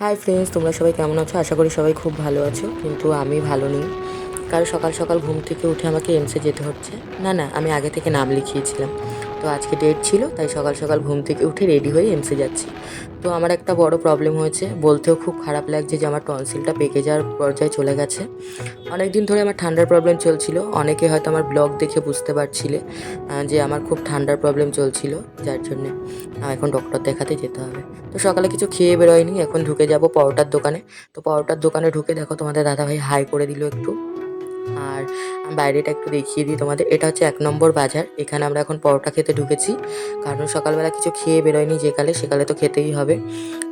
Hi friends তোমরা সবাই কেমন আছো? আশা করি সবাই খুব ভালো আছো, কিন্তু আমি ভালো নেই। কারণ সকাল সকাল ঘুম থেকে উঠে আমাকে এমসে যেতে হচ্ছে। না না, আমি আগে থেকে নাম লিখিয়েছিলাম। তো আজকে ডেট ছিল, তাই সকাল সকাল ঘুম থেকে উঠে রেডি হয়ে এমসে যাচ্ছি। তো আমার একটা বড় প্রবলেম হয়েছে, বলতেও খুব খারাপ লাগছে যে আমার টনসিলটা পেকে যাওয়ার পর্যায়ে চলে গেছে। অনেক দিন ধরে আমার ঠান্ডার প্রবলেম চলছিল, অনেকে হয়তো আমার ব্লগ দেখে বুঝতে পারছিলে যে আমার খুব ঠান্ডার প্রবলেম চলছিল, যার জন্যে এখন ডক্টর দেখাতে যেতে হবে। তো সকালে কিছু খেয়ে বেরোয়নি, এখন ঢুকে যাব পরোটার দোকানে। তো পরোটার দোকানে ঢুকে দেখো তোমাদের দাদাভাই হাই করে দিল একটু। আর বাইরেটা একটু দেখিয়ে দিই তোমাদের। এটা হচ্ছে এক নম্বর বাজার। এখানে আমরা এখন পরোটা খেতে ঢুকেছি। কারণ সকালবেলা কিছু খেয়ে বেরোয়নি যেকালে সেকালে তো খেতেই হবে।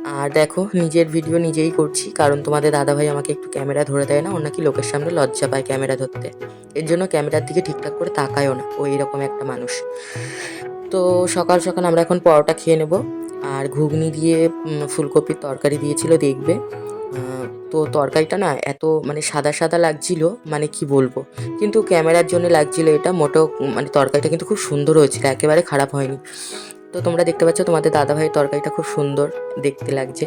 আর দেখো, নিজের ভিডিও নিজেই করছি। কারণ তোমাদের দাদাভাই আমাকে একটু ক্যামেরা ধরে দেয় না, ওর নাকি লোকের সামনে লজ্জা পায় ক্যামেরা ধরতে। এর জন্য ক্যামেরার দিকে ঠিকঠাক করে তাকায়ও না। ও এরকম একটা মানুষ। তো সকাল সকাল আমরা এখন পরোটা খেয়ে নেব। আর ঘুগনি দিয়ে ফুলকপির তরকারি দিয়েছিল, দেখবে। তো তরকারিটা না এত মানে সাদা সাদা লাগছিল মানে কি বলব? কিন্তু ক্যামেরার জন্য লাগছিল এটা মোটো মানে তরকারিটা কিন্তু খুব সুন্দর হয়েছিল, একেবারে খারাপ হয়নি। তো তোমরা দেখতে পাচ্ছ তোমাদের দাদাভাইয়ের তরকারিটা খুব সুন্দর দেখতে লাগছে।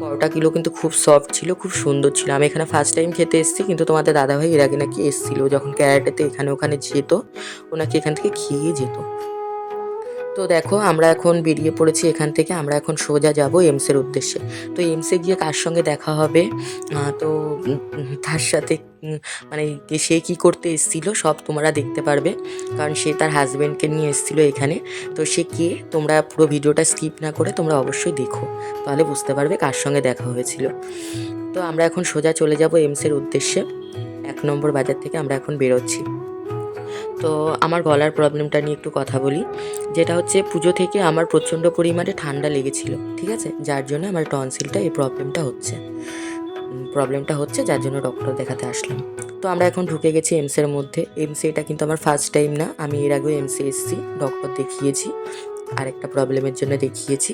পরোটা কিলো কিন্তু খুব সফট ছিল, খুব সুন্দর ছিল। আমি এখানে ফার্স্ট টাইম খেতে এসেছি, কিন্তু তোমাদের দাদাভাই এর আগে নাকি এসেছিল, যখন ক্যারাটেতে এখানে ওখানে যেত, ও নাকি এখান থেকে খেয়ে যেত। তো দেখো, আমরা এখন বেরিয়ে পড়েছি এখান থেকে, আমরা এখন সোজা যাব এমসের উদ্দেশ্যে। তো এমসে গিয়ে কার সঙ্গে দেখা হবে? তো তার সাথে মানে সে কি করতে এসেছিল সব তোমরা দেখতে পারবে, কারণ সে তার হাজব্যান্ডকে নিয়ে এসেছিল এখানে। তো সে কে? তোমরা পুরো ভিডিওটা স্কিপ না করে তোমরা অবশ্যই দেখো, তাহলে বুঝতে পারবে কার সঙ্গে দেখা হয়েছিল। তো আমরা এখন সোজা চলে যাব এমসের উদ্দেশ্যে। এক নম্বর বাজার থেকে আমরা এখন বেরোচ্ছি। তো আমার গলার প্রবলেমটা নিয়ে একটু কথা বলি। যেটা হচ্ছে পুজো থেকে আমার প্রচণ্ড পরিমাণে ঠান্ডা লেগেছিল, ঠিক আছে? যার জন্য আমার টনসিলটা এই প্রবলেমটা হচ্ছে। প্রবলেমটা হচ্ছে যার জন্য ডক্টর দেখাতে আসলাম। তো আমরা এখন ঢুকে গেছি এমসের মধ্যে। এমসি এটা কিন্তু আমার ফার্স্ট টাইম না, আমি এর আগেও এমসি এসেছি, ডক্টর দেখিয়েছি, আরেকটা প্রবলেমের জন্য দেখিয়েছি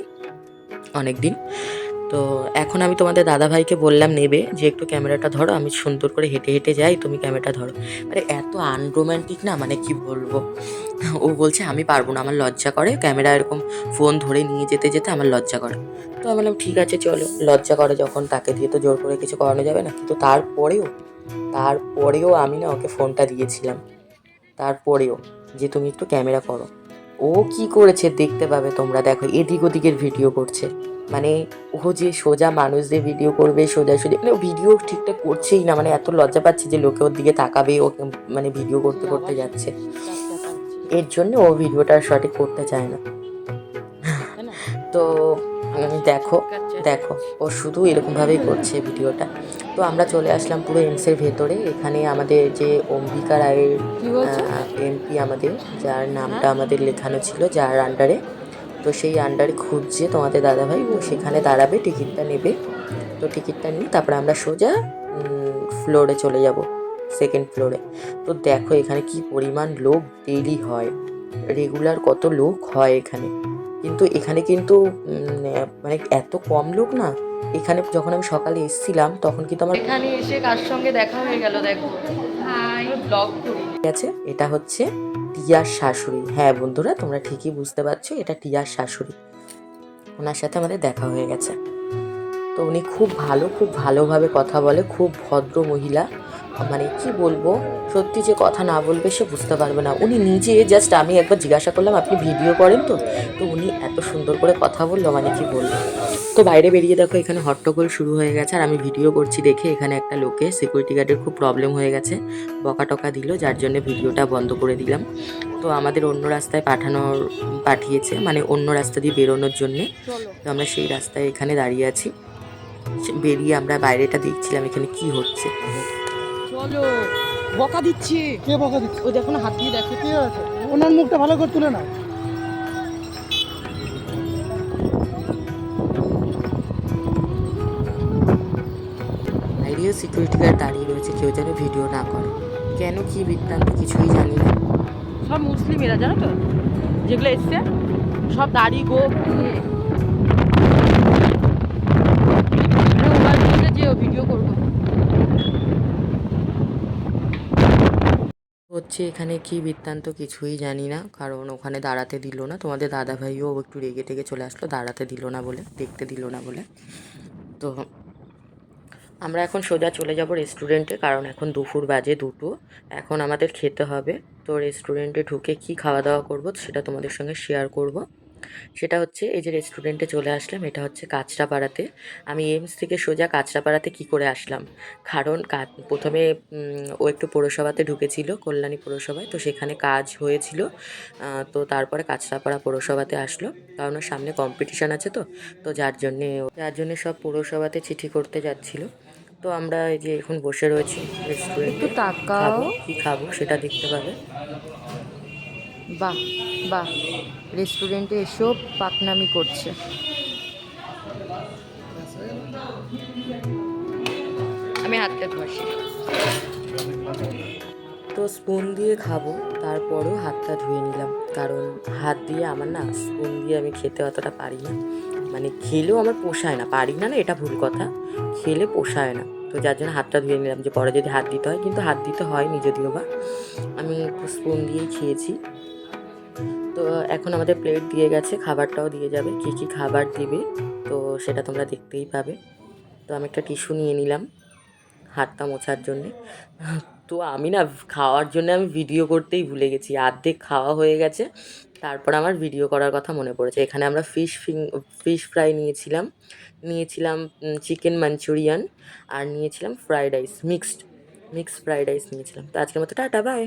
অনেক দিন তো এখন আমি তোমাদের দাদাভাইকে বললাম, নেবে, যে একটু ক্যামেরাটা ধরো, আমি সুন্দর করে হেঁটে হেঁটে যাই, তুমি ক্যামেরাটা ধরো। মানে এত আনরোম্যান্টিক না মানে কি বলব? ও বলছে, আমি পারব না, আমার লজ্জা করে। ক্যামেরা এরকম ফোন ধরে নিয়ে যেতে যেতে আমার লজ্জা করে। তো আমি বললাম, ঠিক আছে, চলো, লজ্জা করে যখন, তাকে দিয়ে তো জোর করে কিছু করানো যাবে না। কিন্তু তারপরেও তারপরেও আমি না ওকে ফোনটা দিয়েছিলাম। তারপরেও যে, তুমি একটু ক্যামেরা করো। ও কি করেছে দেখতে পাবে তোমরা, দেখো এদিক ওদিকের ভিডিও করছে। মানে ও যে সোজা মানুষদের ভিডিও করবে সোজা সোজা মানে ভিডিও ঠিকঠাক করছেই না মানে এত লজ্জা পাচ্ছে যে লোকে ওর দিকে তাকাবে ওকে মানে ভিডিও করতে করতে যাচ্ছে। এর জন্য ও ভিডিওটা সঠিক করতে চায় না। তো দেখো দেখো ও শুধু এরকমভাবেই করছে ভিডিওটা তো আমরা চলে আসলাম পুরো এমসের ভেতরে। এখানে আমাদের যে অম্বিকা রায়ের এমপি আমাদের যার নামটা আমাদের লেখানো ছিল যার আন্ডারে তো সেই আন্ডার খুঁজছে তোমাদের দাদাভাই ও সেখানে দাঁড়াবে টিকিটটা নেবে। তো টিকিটটা নিয়ে তারপরে আমরা সোজা ফ্লোরে চলে যাব সেকেন্ড ফ্লোরে তো দেখো এখানে কি পরিমাণ লোক ডেইলি হয়। রেগুলার কত লোক হয় এখানে। কিন্তু এখানে কিন্তু মানে এত কম লোক না এখানে যখন আমি সকালে এসেছিলাম তখন কিন্তু আমার এখানে এসে কার সঙ্গে দেখা হয়ে গেল দেখো? হাই। ব্লগ করি আছে এটা হচ্ছে টিয়ার শাশুড়ি। হ্যাঁ বন্ধুরা তোমরা ঠিকই বুঝতে পারছ এটা টিয়ার শাশুড়ি। ওনার সাথে আমাদের দেখা হয়ে গেছে। তো উনি খুব ভালো খুব ভালোভাবে কথা বলে খুব ভদ্র মহিলা। মানে কি বলব? সত্যি যে কথা না বলবে সে বুঝতে পারবে না। উনি নিজে জাস্ট আমি একবার জিজ্ঞাসা করলাম আপনি ভিডিও করেন তো? তো উনি এত সুন্দর করে কথা বলল মানে কি বলব? তো বাইরে বেরিয়ে দেখো এখানে হট্টগোল শুরু হয়ে গেছে আর আমি ভিডিও করছি দেখে এখানে একটা লোকে সিকিউরিটি গার্ডের খুব প্রবলেম হয়ে গেছে বকা টকা দিল যার জন্য ভিডিওটা বন্ধ করে দিলাম। তো আমাদের অন্য রাস্তায় পাঠানোর পাঠিয়েছে মানে অন্য রাস্তা দিয়ে বেরোনোর জন্যে। তো আমরা সেই রাস্তায় এখানে দাঁড়িয়ে আছি। সে- বেরিয়ে আমরা বাইরেটা দেখছিলাম এখানে কি হচ্ছে। চলো বকা দিচ্ছে। কে বকা দিচ্ছে? ও দেখো না হাত দিয়ে দেখো। কে আছে? ওনার মুখটা ভালো করে তুলে না বাইরেও সিকিউরিটি গার্ড দাঁড়িয়ে রয়েছে কেউ যেন ভিডিও না করে। কেন কি বৃত্তান্ত কিছুই জানি না। সব মুসলিম এরা জানো তো? যেগুলো এসছে সব দাড়ি গো মোবাইল নিয়ে যে ভিডিও করব হচ্ছে এখানে কি বৃত্তান্ত কিছুই জানি না, কারণ ওখানে দাঁড়াতে দিল না। তোমাদের দাদা ভাইও একটু রেগে টেগে চলে আসলো, দাঁড়াতে দিল না বলে, দেখতে দিল না বলে। তো আমরা এখন সোজা চলে যাব রেস্টুরেন্টে কারণ এখন দুপুর বাজে দুটো। এখন আমাদের খেতে হবে। তো রেস্টুরেন্টে ঢুকে কি খাওয়া দাওয়া করব সেটা তোমাদের সঙ্গে শেয়ার করব। সেটা হচ্ছে এই যে রেস্টুরেন্টে চলে আসলাম এটা হচ্ছে কাঁচরাপাড়াতে। আমি এমস থেকে সোজা কাঁচরাপাড়াতে কি করে আসলাম? কারণ প্রথমে ও একটু পৌরসভাতে ঢুকেছিল কল্যাণী পৌরসভায় তো সেখানে কাজ হয়েছিল। তো তারপরে কাঁচরাপাড়া পৌরসভাতে আসলো। কারণ ওর সামনে কম্পিটিশান আছে তো তো যার জন্যে যার জন্যে সব পৌরসভাতে চিঠি করতে যাচ্ছিল। তো আমরা এই যে এখন বসে রয়েছি রেস্টুরেন্টে। খাব কি খাব সেটা দেখতে পাবে। বাহ বাহ রেস্টুরেন্টে এসেও পাকনামি করছে। আমি হাতটা ধরছি তো স্পুন দিয়ে খাব তারপরেও হাতটা ধুয়ে নিলাম। কারণ হাত দিয়ে আমার না স্পুন দিয়ে আমি খেতে অতটা পারি না। মানে খেলেও আমার পোষায় না। পারি না না এটা ভুল কথা। খেলে পোষায় না। তো যার জন্য হাতটা ধুয়ে নিলাম যে পরে যদি হাত দিতে হয় কিন্তু হাত দিতে হয়নি যদিও বা। আমি স্পুন দিয়েই খেয়েছি। তো এখন আমাদের প্লেট দিয়ে গেছে, খাবারটাও দিয়ে যাবে। কী কী খাবার দিবে, তো সেটা তোমরা দেখতেই পাবে। তো আমি একটা টিস্যু নিয়ে নিলাম হাতটা মোছার জন্যে। তো আমি না খাওয়ার জন্য আমি ভিডিও করতেই ভুলে গেছি। অর্ধেক খাওয়া হয়ে গেছে, তারপর আমার ভিডিও করার কথা মনে পড়েছে। এখানে আমরা ফিশ ফিং ফিশ ফ্রাই নিয়েছিলাম। নিয়েছিলাম চিকেন মাঞ্চুরিয়ান আর নিয়েছিলাম fried rice mixed mixed fried rice নিয়েছিলাম। তো আজকের মতো টাটা বাই